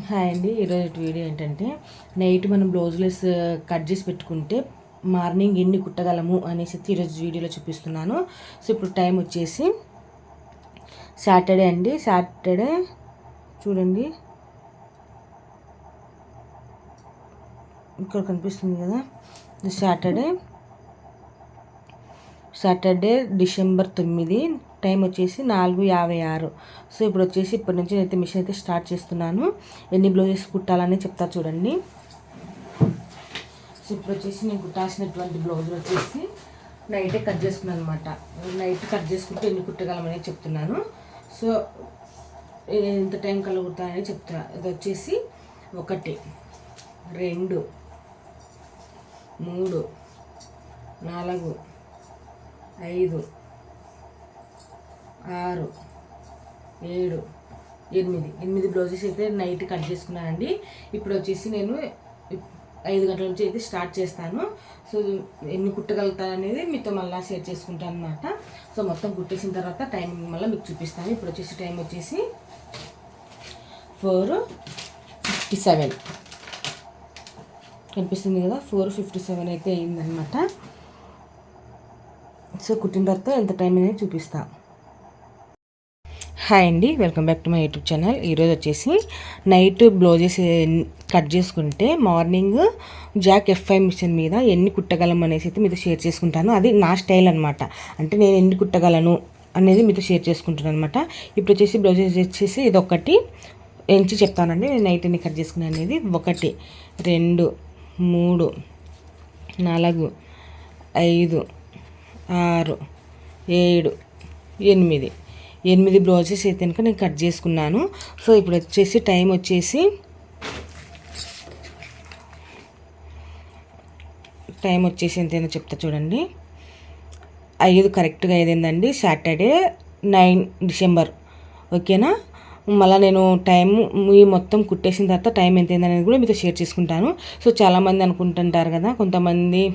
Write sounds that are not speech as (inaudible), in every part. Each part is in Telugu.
హాయ్ అండి. ఈరోజు వీడియో ఏంటంటే నైట్ మనం బ్లౌజ్లెస్ uh, కట్ చేసి పెట్టుకుంటే మార్నింగ్ ఎన్ని కుట్టగలము అనేసి ఈరోజు వీడియోలో చూపిస్తున్నాను. సో ఇప్పుడు టైం వచ్చేసి సాటర్డే అండి. సాటర్డే చూడండి. ఇక్కడ కనిపిస్తుంది కదా సాటర్డే. సాటర్డే డిసెంబర్ తొమ్మిది. టైం వచ్చేసి నాలుగు యాభై ఆరు. సో ఇప్పుడు వచ్చేసి ఇప్పటి నుంచి అయితే మిషన్ అయితే స్టార్ట్ చేస్తున్నాను. ఎన్ని బ్లౌజెస్ కుట్టాలని చెప్తా చూడండి. సో ఇప్పుడు వచ్చేసి నేను కుట్టాల్సినటువంటి బ్లౌజులు వచ్చేసి నైటే కట్ చేసుకున్నాను అనమాట నైట్ కట్ చేసుకుంటే ఎన్ని కుట్టగలమని చెప్తున్నాను. సో ఎంత టైం కలుగుతానని చెప్తున్నా. ఇది వచ్చేసి ఒకటి రెండు మూడు నాలుగు ఐదు ఆరు ఏడు ఎనిమిది. ఎనిమిది బ్లౌజెస్ అయితే నైట్ కట్ చేసుకున్నానండి. ఇప్పుడు వచ్చేసి నేను ఐదు గంటల నుంచి అయితే స్టార్ట్ చేస్తాను. సో ఎన్ని కుట్టగలుగుతాను అనేది మీతో మళ్ళీ షేర్ చేసుకుంటాను అనమాట సో మొత్తం కుట్టేసిన తర్వాత టైం మళ్ళీ మీకు చూపిస్తాను. ఇప్పుడు వచ్చేసి టైం వచ్చేసి ఫోర్ ఫిఫ్టీ సెవెన్ కనిపిస్తుంది కదా ఫోర్ ఫిఫ్టీ సెవెన్ అయితే అయిందనమాట సో కుట్టిన తర్వాత ఎంత టైం అనేది చూపిస్తాను హాయ్ అండి welcome back to my YouTube channel. ఈరోజు వచ్చేసి నైట్ బ్లౌజెస్ కట్ చేసుకుంటే మార్నింగ్ జాక్ ఎఫ్ మిషన్ మీద ఎన్ని కుట్టగలం అనేసి అయితే మీతో షేర్ చేసుకుంటాను. అది నా స్టైల్ అనమాట అంటే నేను ఎన్ని కుట్టగలను అనేది మీతో షేర్ చేసుకుంటున్నాను అనమాట ఇప్పుడు వచ్చేసి బ్లౌజెస్ వచ్చేసి ఇది ఒకటి ఎంచి చెప్తానండి నేను నైట్ ఎన్ని కట్ చేసుకునే అనేది ఒకటి రెండు మూడు నాలుగు ఐదు ఆరు ఏడు ఎనిమిది. ఎనిమిది బ్లౌజెస్ అయితే కనుక నేను కట్ చేసుకున్నాను. సో ఇప్పుడు వచ్చేసి టైం వచ్చేసి టైం వచ్చేసి ఎంతైనా చెప్తా చూడండి. ఐదు కరెక్ట్గా అయిందండి సాటర్డే నైన్ డిసెంబర్. ఓకేనా? మళ్ళీ నేను టైం మీ మొత్తం కుట్టేసిన తర్వాత టైం ఎంత అనేది కూడా మీతో షేర్ చేసుకుంటాను. సో చాలామంది అనుకుంటుంటారు కదా కొంతమంది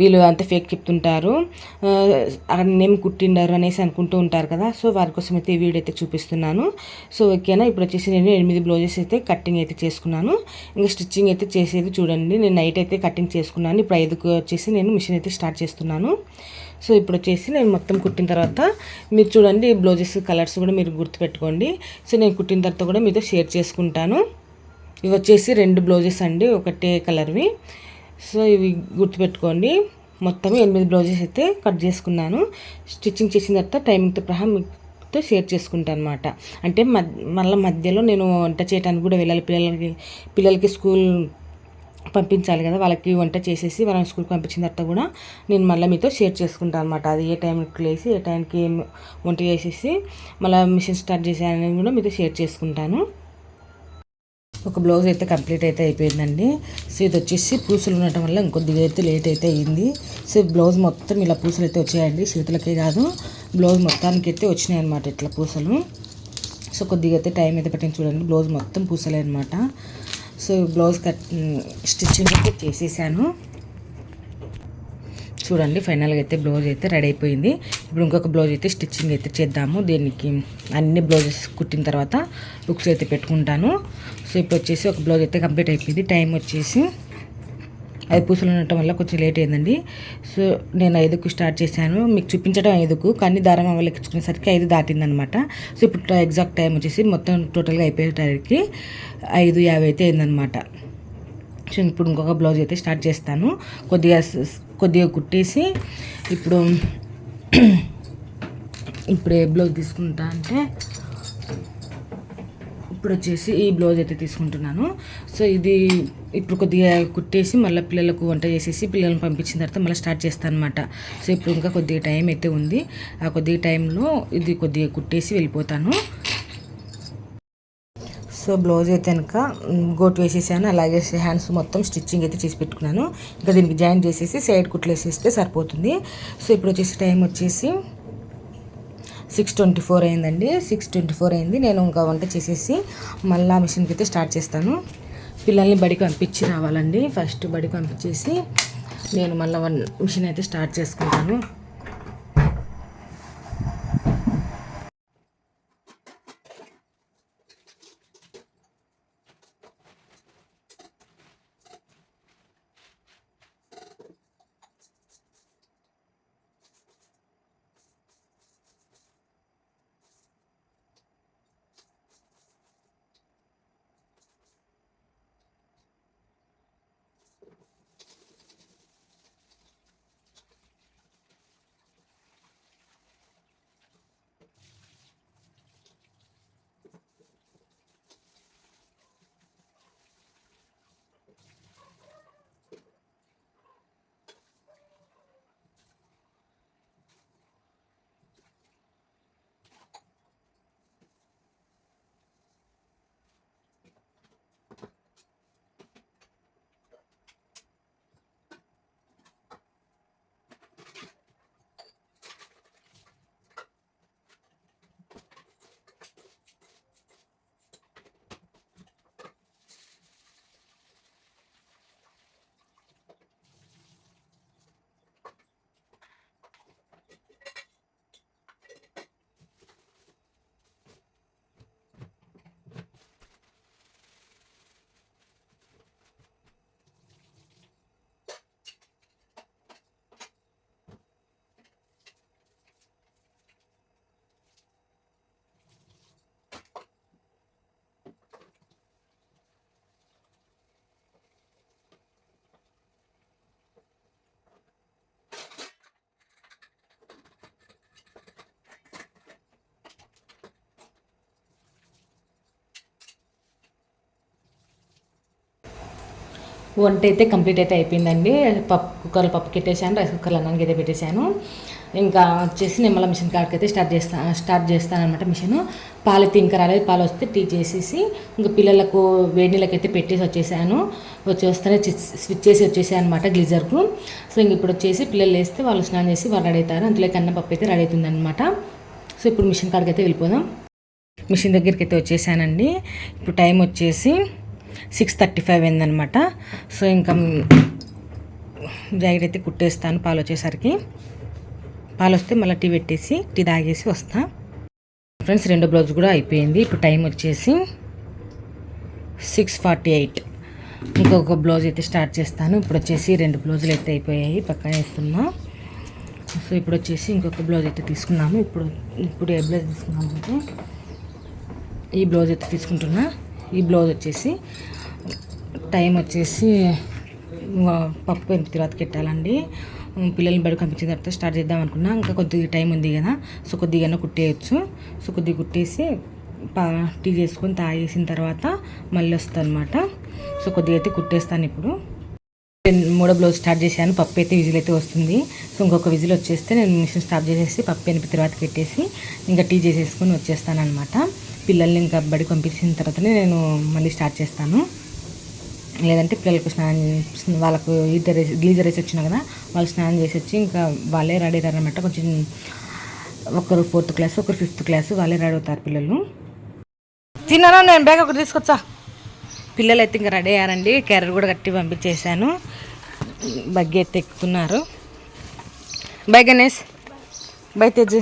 వీళ్ళు అంత ఫేక్ చెప్తుంటారు. నేమ్ కుట్టిండారు అనేసి అనుకుంటూ ఉంటారు కదా. సో వారి కోసం అయితే ఈ వీడియో అయితే చూపిస్తున్నాను. సో ఓకేనా? ఇప్పుడు వచ్చేసి నేను ఎనిమిది బ్లౌజెస్ అయితే కటింగ్ అయితే చేసుకున్నాను. ఇంకా స్టిచ్చింగ్ అయితే చేసేది చూడండి. నేను నైట్ అయితే కటింగ్ చేసుకున్నాను. ఇప్పుడు ఐదుకు వచ్చేసి నేను మిషన్ అయితే స్టార్ట్ చేస్తున్నాను. సో ఇప్పుడు వచ్చేసి నేను మొత్తం కుట్టిన తర్వాత మీరు చూడండి బ్లౌజెస్ కలర్స్ కూడా మీరు గుర్తుపెట్టుకోండి. సో నేను కుట్టిన తర్వాత కూడా మీతో షేర్ చేసుకుంటాను. ఇవి వచ్చేసి రెండు బ్లౌజెస్ అండి. ఒకటే కలర్వి సో ఇవి గుర్తుపెట్టుకోండి. మొత్తం ఎనిమిది బ్లౌజెస్ అయితే కట్ చేసుకున్నాను. స్టిచ్చింగ్ చేసిన తర్వాత టైమింగ్తో ప్రహా మీతో షేర్ చేసుకుంటాను అనమాట అంటే మళ్ళీ మధ్యలో నేను వంట చేయడానికి కూడా వెళ్ళాలి. పిల్లలకి పిల్లలకి స్కూల్ పంపించాలి కదా. వాళ్ళకి వంట చేసేసి వాళ్ళని స్కూల్కి పంపించిన తర్వాత కూడా నేను మళ్ళీ మీతో షేర్ చేసుకుంటాను అనమాట అది ఏ టైంకి లేసి ఏ టైంకి వంట చేసేసి మళ్ళీ మిషన్ స్టార్ట్ చేసేయాలని కూడా మీతో షేర్ చేసుకుంటాను. ఒక బ్లౌజ్ అయితే కంప్లీట్ అయితే అయిపోయిందండి. సో ఇది వచ్చేసి పూసలు ఉండటం వల్ల ఇంకొద్దిగా అయితే లేట్ అయితే అయింది. సో బ్లౌజ్ మొత్తం ఇలా పూసలు అయితే వచ్చాయండి. చేతులకే కాదు బ్లౌజ్ మొత్తానికి అయితే వచ్చినాయి అనమాట ఇట్లా పూసలు. సో కొద్దిగా అయితే టైం అయితే పట్టింది చూడండి. బ్లౌజ్ మొత్తం పూసలే అనమాట సో బ్లౌజ్ కట్ స్టిచ్చింగ్ అయితే చేసేసాను. చూడండి ఫైనల్గా అయితే బ్లౌజ్ అయితే రెడీ అయిపోయింది. ఇప్పుడు ఇంకొక బ్లౌజ్ అయితే స్టిచ్చింగ్ అయితే చేద్దాము. దీనికి అన్ని బ్లౌజెస్ కుట్టిన తర్వాత బుక్స్ అయితే పెట్టుకుంటాను. సో ఇప్పుడు వచ్చేసి ఒక బ్లౌజ్ అయితే కంప్లీట్ అయిపోయింది. టైం వచ్చేసి ఐదు పూసలు ఉండటం వల్ల కొంచెం లేట్ అయిందండి. సో నేను ఐదుకు స్టార్ట్ చేశాను. మీకు చూపించడం ఐదుకు కానీ దారం అవలెక్కించుకునేసరికి ఐదు దాటిందనమాట. సో ఇప్పుడు ఎగ్జాక్ట్ టైం వచ్చేసి మొత్తం టోటల్గా అయిపోయేసరికి ఐదు యాభై అయితే అయిందనమాట. సో ఇప్పుడు ఇంకొక బ్లౌజ్ అయితే స్టార్ట్ చేస్తాను. కొద్దిగా కొద్దిగా కుట్టేసి ఇప్పుడు ఇప్పుడు ఏ బ్లౌజ్ తీసుకుంటా అంటే ఇప్పుడు వచ్చేసి ఈ బ్లౌజ్ అయితే తీసుకుంటున్నాను. సో ఇది ఇప్పుడు కొద్దిగా కుట్టేసి మళ్ళీ పిల్లలకు వంట చేసేసి పిల్లల్ని పంపించిన తర్వాత మళ్ళీ స్టార్ట్ చేస్తాను అనమాట సో ఇప్పుడు ఇంకా కొద్దిగా టైం అయితే ఉంది. ఆ కొద్దిగా టైంలో ఇది కొద్దిగా కుట్టేసి వెళ్ళిపోతాను. సో బ్లౌజ్ అయితే కనుక గోటు వేసేసాను. అలాగే హ్యాండ్స్ మొత్తం స్టిచ్చింగ్ అయితే చేసి పెట్టుకున్నాను. ఇంకా దీనికి జాయిన్ చేసేసి సైడ్ కుట్లు వేసేస్తే సరిపోతుంది. సో ఇప్పుడు వచ్చేసి టైం వచ్చేసి సిక్స్ ట్వంటీ ఫోర్ అయిందండి. సిక్స్ ట్వంటీ ఫోర్ అయింది. నేను ఇంకా వంట చేసేసి మళ్ళీ మిషన్కి అయితే స్టార్ట్ చేస్తాను. పిల్లల్ని బడికి పంపించి రావాలండి. ఫస్ట్ బడికి పంపించేసి నేను మళ్ళీ వన్ మిషన్ అయితే స్టార్ట్ చేసుకుంటాను. వంట అయితే కంప్లీట్ అయితే అయిపోయిందండి. పప్పు కుక్కర్లో పప్పు పెట్టేశాను రైస్ కుక్కర్లో అన్నానికి అయితే పెట్టేశాను. ఇంకా వచ్చేసి నేను మళ్ళీ మిషన్ కాడికి అయితే స్టార్ట్ చేస్తాను స్టార్ట్ చేస్తాను అనమాట మిషన్. పాలు అయితే ఇంకా రాలేదు పాలు వస్తే టీ చేసేసి ఇంకా పిల్లలకు వేడి నీళ్ళకైతే అయితే పెట్టేసి వచ్చేసాను. వచ్చేస్తేనే స్విచ్ చేసి వచ్చేసాను అనమాట గ్లీజర్కు. సో ఇంక ఇప్పుడు వచ్చేసి పిల్లలు వేస్తే వాళ్ళు స్నానం చేసి వాళ్ళు రెడీ అవుతారు. అందులో కన్న పప్పు అయితే రెడీ అవుతుంది అనమాట సో ఇప్పుడు మిషన్ కాడికి అయితే వెళ్ళిపోదాం. మిషన్ దగ్గరికి అయితే వచ్చేసానండి. ఇప్పుడు టైం వచ్చేసి సిక్స్ థర్టీ ఫైవ్ అయిందనమాట. సో ఇంకా జాకెట్ అయితే కుట్టేస్తాను పాలు వచ్చేసరికి. పాలు వస్తే మళ్ళీ టీ పెట్టేసి టీ తాగేసి వస్తా. ఫ్రెండ్స్ రెండో బ్లౌజ్ కూడా అయిపోయింది. ఇప్పుడు టైం వచ్చేసి సిక్స్ ఫార్టీ ఎయిట్. ఇంకొక బ్లౌజ్ అయితే స్టార్ట్ చేస్తాను. ఇప్పుడు వచ్చేసి రెండు బ్లౌజులు అయితే అయిపోయాయి పక్కన వేస్తున్నా. సో ఇప్పుడు వచ్చేసి ఇంకొక బ్లౌజ్ అయితే తీసుకున్నాము. ఇప్పుడు ఇప్పుడు ఏ బ్లౌజ్ తీసుకున్నాము అంటే ఈ బ్లౌజ్ అయితే తీసుకుంటున్నా. ఈ బ్లౌజ్ వచ్చేసి టైం వచ్చేసి పప్పు ఎంత తర్వాత పెట్టాలండి పిల్లల్ని బడి పంపించిన తర్వాత స్టార్ట్ చేద్దాం అనుకున్నా. ఇంకా కొద్దిగా టైం ఉంది కదా సో కొద్దిగానే కుట్టేయచ్చు. సో కొద్దిగా కుట్టేసి పా టీ చేసుకొని తాగేసిన తర్వాత మళ్ళీ వస్తాను అనమాట సో కొద్దిగా అయితే కుట్టేస్తాను ఇప్పుడు. మూడో బ్లౌజ్ స్టార్ట్ చేశాను పప్పు అయితే విజిల్ అయితే వస్తుంది. సో ఇంకొక విజిల్ వచ్చేస్తే నేను మిషన్ స్టాప్ చేసేసి పప్పు ఎనిపి తర్వాత పెట్టేసి ఇంకా టీ చేసేసుకొని వచ్చేస్తాను అనమాట పిల్లల్ని ఇంకా బడి పంపించిన తర్వాతనే నేను మళ్ళీ స్టార్ట్ చేస్తాను. లేదంటే పిల్లలకు స్నానం వాళ్ళకు ఇద్దరు గ్లీజర్ వేసి వచ్చినా కదా వాళ్ళు స్నానం చేసి వచ్చి ఇంకా వాళ్ళే రెడీ అయ్యారనమాట కొంచెం ఒకరు ఫోర్త్ క్లాస్ ఒకరు ఫిఫ్త్ క్లాస్ వాళ్ళే రెడీ అవుతారు పిల్లలు. తిన్నాను? నేను బ్యాగ్ ఒకటి తీసుకొచ్చా? పిల్లలు అయితే ఇంకా రెడీ అయ్యారండి. క్యారెట్ కూడా కట్టి పంపించేశాను. బగ్గి అయితే ఎక్కుతున్నారు. బై గణేష్. బై తేజ్.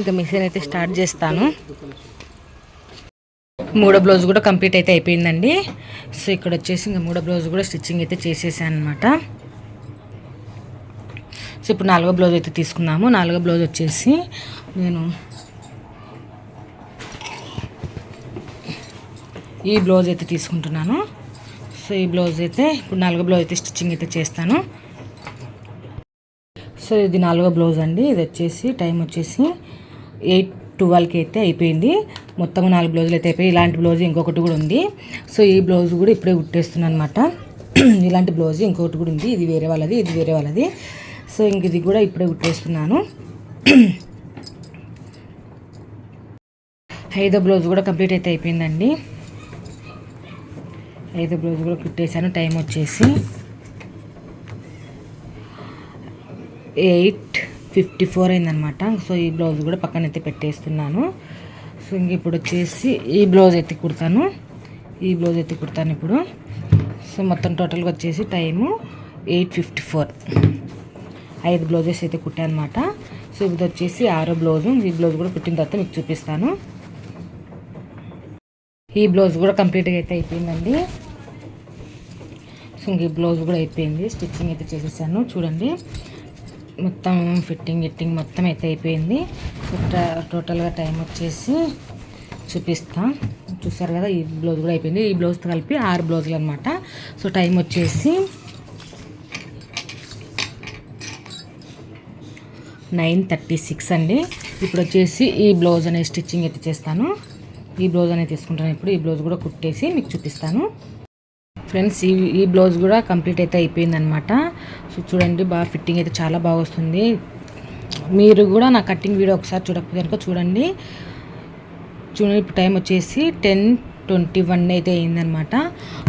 ఇంకా మిషన్ అయితే స్టార్ట్ చేస్తాను. మూడో బ్లౌజ్ కూడా కంప్లీట్ అయితే అయిపోయిందండి. సో ఇక్కడ వచ్చేసి ఇంకా మూడో బ్లౌజ్ కూడా స్టిచ్చింగ్ అయితే చేసేసాను అనమాట సో ఇప్పుడు నాలుగో బ్లౌజ్ అయితే తీసుకున్నాము నాలుగో బ్లౌజ్ వచ్చేసి నేను ఈ బ్లౌజ్ అయితే తీసుకుంటున్నాను. సో ఈ బ్లౌజ్ అయితే ఇప్పుడు నాలుగో బ్లౌజ్ అయితే స్టిచ్చింగ్ అయితే చేస్తాను. సో ఇది నాలుగో బ్లౌజ్ అండి. ఇది వచ్చేసి టైం వచ్చేసి ఎయిట్ ట్వెల్వ్కి అయితే అయిపోయింది. మొత్తం నాలుగు బ్లౌజులు అయితే అయిపోయి ఇలాంటి బ్లౌజ్ ఇంకొకటి కూడా ఉంది. సో ఈ బ్లౌజ్ కూడా ఇప్పుడే కుట్టేస్తున్నాను అనమాట (clears throat) ఇలాంటి బ్లౌజ్ ఇంకొకటి కూడా ఉంది. ఇది వేరే వాళ్ళది ఇది వేరే వాళ్ళది. సో ఇంక ఇది కూడా ఇప్పుడే కుట్టేస్తున్నాను. (clears throat) ఐదో బ్లౌజ్ కూడా కంప్లీట్ అయితే అయిపోయిందండి. ఐదో బ్లౌజ్ కూడా కుట్టేశాను. టైం వచ్చేసి ఎయిట్ ఫిఫ్టీ ఫోర్ అయిందనమాట. సో ఈ బ్లౌజ్ కూడా పక్కన అయితే పెట్టేస్తున్నాను. సో ఇంక ఇప్పుడు వచ్చేసి ఈ బ్లౌజ్ అయితే కుడతాను. ఈ బ్లౌజ్ అయితే కుడతాను ఇప్పుడు. సో మొత్తం టోటల్గా వచ్చేసి టైము ఎయిట్ ఫిఫ్టీ ఫోర్. ఐదు బ్లౌజెస్ అయితే కుట్టాను అనమాట సో ఇది వచ్చేసి ఆరో బ్లౌజు. ఈ బ్లౌజ్ కూడా కుట్టిన తర్వాత మీకు చూపిస్తాను. ఈ బ్లౌజ్ కూడా కంప్లీట్గా అయితే అయిపోయిందండి. సో ఇంక ఈ బ్లౌజ్ కూడా అయిపోయింది. స్టిచ్చింగ్ అయితే చేసేసాను. చూడండి. మొత్తం ఫిట్టింగ్ గిట్టింగ్ మొత్తం అయితే అయిపోయింది. టోటల్గా టైం వచ్చేసి చూపిస్తా. చూసారు కదా ఈ బ్లౌజ్ కూడా అయిపోయింది. ఈ బ్లౌజ్తో కలిపి ఆరు బ్లౌజులు అనమాట సో టైం వచ్చేసి నైన్ థర్టీ సిక్స్ అండి. ఇప్పుడు వచ్చేసి ఈ బ్లౌజ్ అనేది స్టిచ్చింగ్ అయితే చేస్తాను. ఈ బ్లౌజ్ అనేది తీసుకుంటాను ఇప్పుడు. ఈ బ్లౌజ్ కూడా కుట్టేసి మీకు చూపిస్తాను. ఫ్రెండ్స్ ఈ ఈ బ్లౌజ్ కూడా కంప్లీట్ అయితే అయిపోయిందనమాట సో చూడండి బాగా ఫిట్టింగ్ అయితే చాలా బాగా వస్తుంది. మీరు కూడా నా కటింగ్ వీడియో ఒకసారి చూడకపోతే కనుక చూడండి. చూడండి ఇప్పుడు టైం వచ్చేసి టెన్ ట్వంటీ వన్ అయితే అయిందనమాట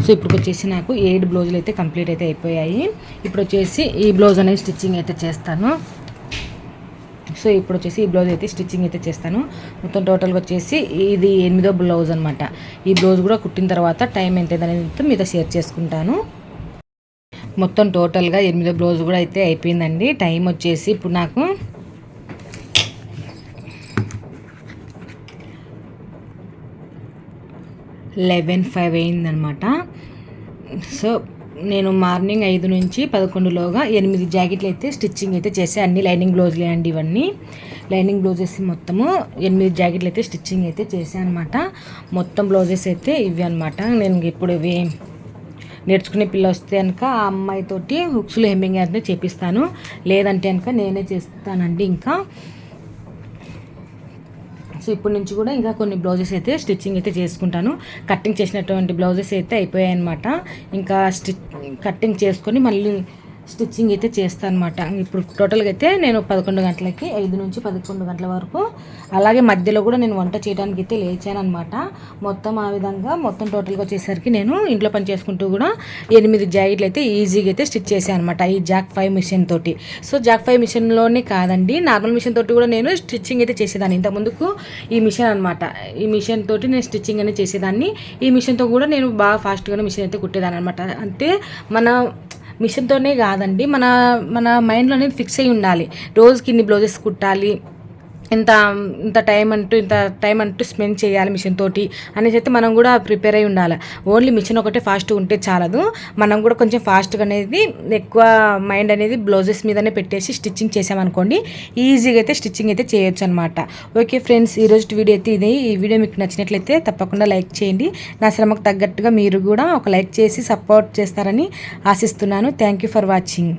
సో ఇప్పుడు వచ్చేసి నాకు ఏడు బ్లౌజులు అయితే కంప్లీట్ అయితే అయిపోయాయి. ఇప్పుడు వచ్చేసి ఈ బ్లౌజ్ అనేది స్టిచ్చింగ్ అయితే చేస్తాను. సో ఇప్పుడు వచ్చేసి ఈ బ్లౌజ్ అయితే స్టిచ్చింగ్ అయితే చేస్తాను. మొత్తం టోటల్గా వచ్చేసి ఇది ఎనిమిదో బ్లౌజ్ అనమాట ఈ బ్లౌజ్ కూడా కుట్టిన తర్వాత టైం ఎంత అనేది మీతో షేర్ చేసుకుంటాను. మొత్తం టోటల్గా ఎనిమిదో బ్లౌజ్ కూడా అయితే అయిపోయిందండి. టైం వచ్చేసి ఇప్పుడు నాకు లెవెన్ ఫైవ్ అయిందనమాట. సో నేను మార్నింగ్ ఐదు నుంచి పదకొండులోగా ఎనిమిది జాకెట్లు అయితే స్టిచ్చింగ్ అయితే చేసే. అన్ని లైనింగ్ బ్లౌజ్లే అండి ఇవన్నీ. లైనింగ్ బ్లౌజెస్ మొత్తము ఎనిమిది జాకెట్లు అయితే స్టిచ్చింగ్ అయితే చేశాను అనమాట. మొత్తం బ్లౌజెస్ అయితే ఇవి అనమాట నేను ఇప్పుడు ఇవి నేర్చుకునే పిల్ల వస్తే కనుక ఆ అమ్మాయితోటి హుక్స్లు హెమ్మింగ్ అయితే చేపిస్తాను. లేదంటే కనుక నేనే చేస్తానండి ఇంకా. సో ఇప్పటి నుంచి కూడా ఇంకా కొన్ని బ్లౌజెస్ అయితే స్టిచ్చింగ్ అయితే చేసుకుంటాను. కటింగ్ చేసినటువంటి బ్లౌజెస్ అయితే అయిపోయాయి అనమాట ఇంకా స్టిచ్ కటింగ్ చేసుకొని మళ్ళీ స్టిచ్చింగ్ అయితే చేస్తాను అనమాట ఇప్పుడు టోటల్గా అయితే నేను పదకొండు గంటలకి ఐదు నుంచి పదకొండు గంటల వరకు. అలాగే మధ్యలో కూడా నేను వంట చేయడానికి అయితే లేచాను అనమాట మొత్తం ఆ విధంగా మొత్తం టోటల్గా వచ్చేసరికి నేను ఇంట్లో పని చేసుకుంటూ కూడా ఎనిమిది జాకెట్లు అయితే ఈజీగా అయితే స్టిచ్ చేశాను అనమాట ఈ జాక్ ఫైవ్ మిషన్ తోటి. సో జాక్ ఫైవ్ మిషన్లోనే కాదండి నార్మల్ మిషన్ తోటి కూడా నేను స్టిచ్చింగ్ అయితే చేసేదాన్ని. ఇంత ముందుకు ఈ మిషన్ అనమాట ఈ మిషన్ తోటి నేను స్టిచ్చింగ్ అనేది చేసేదాన్ని. ఈ మిషన్తో కూడా నేను బాగా ఫాస్ట్గానే మిషన్ అయితే కుట్టేదాన్ని అనమాట అంటే మన మిషన్తోనే కాదండి. మన మన మైండ్లో అనేది ఫిక్స్ అయి ఉండాలి. రోజుకి ఇన్ని బ్లౌజెస్ కుట్టాలి. ఇంత ఇంత టైం అంటూ ఇంత టైం అంటూ స్పెండ్ చేయాలి మిషన్ తోటి అనేసి అయితే మనం కూడా ప్రిపేర్ అయి ఉండాలి. ఓన్లీ మిషన్ ఒకటే ఫాస్ట్ ఉంటే చాలదు. మనం కూడా కొంచెం ఫాస్ట్గా అనేది ఎక్కువ మైండ్ అనేది బ్లౌజెస్ మీదనే పెట్టేసి స్టిచ్చింగ్ చేసామనుకోండి ఈజీగా అయితే స్టిచ్చింగ్ అయితే చేయొచ్చు అనమాట ఓకే ఫ్రెండ్స్ ఈరోజు వీడియో అయితే ఇది. ఈ వీడియో మీకు నచ్చినట్లయితే తప్పకుండా లైక్ చేయండి. నా శ్రమకు తగ్గట్టుగా మీరు కూడా ఒక లైక్ చేసి సపోర్ట్ చేస్తారని ఆశిస్తున్నాను. Thank you for watching.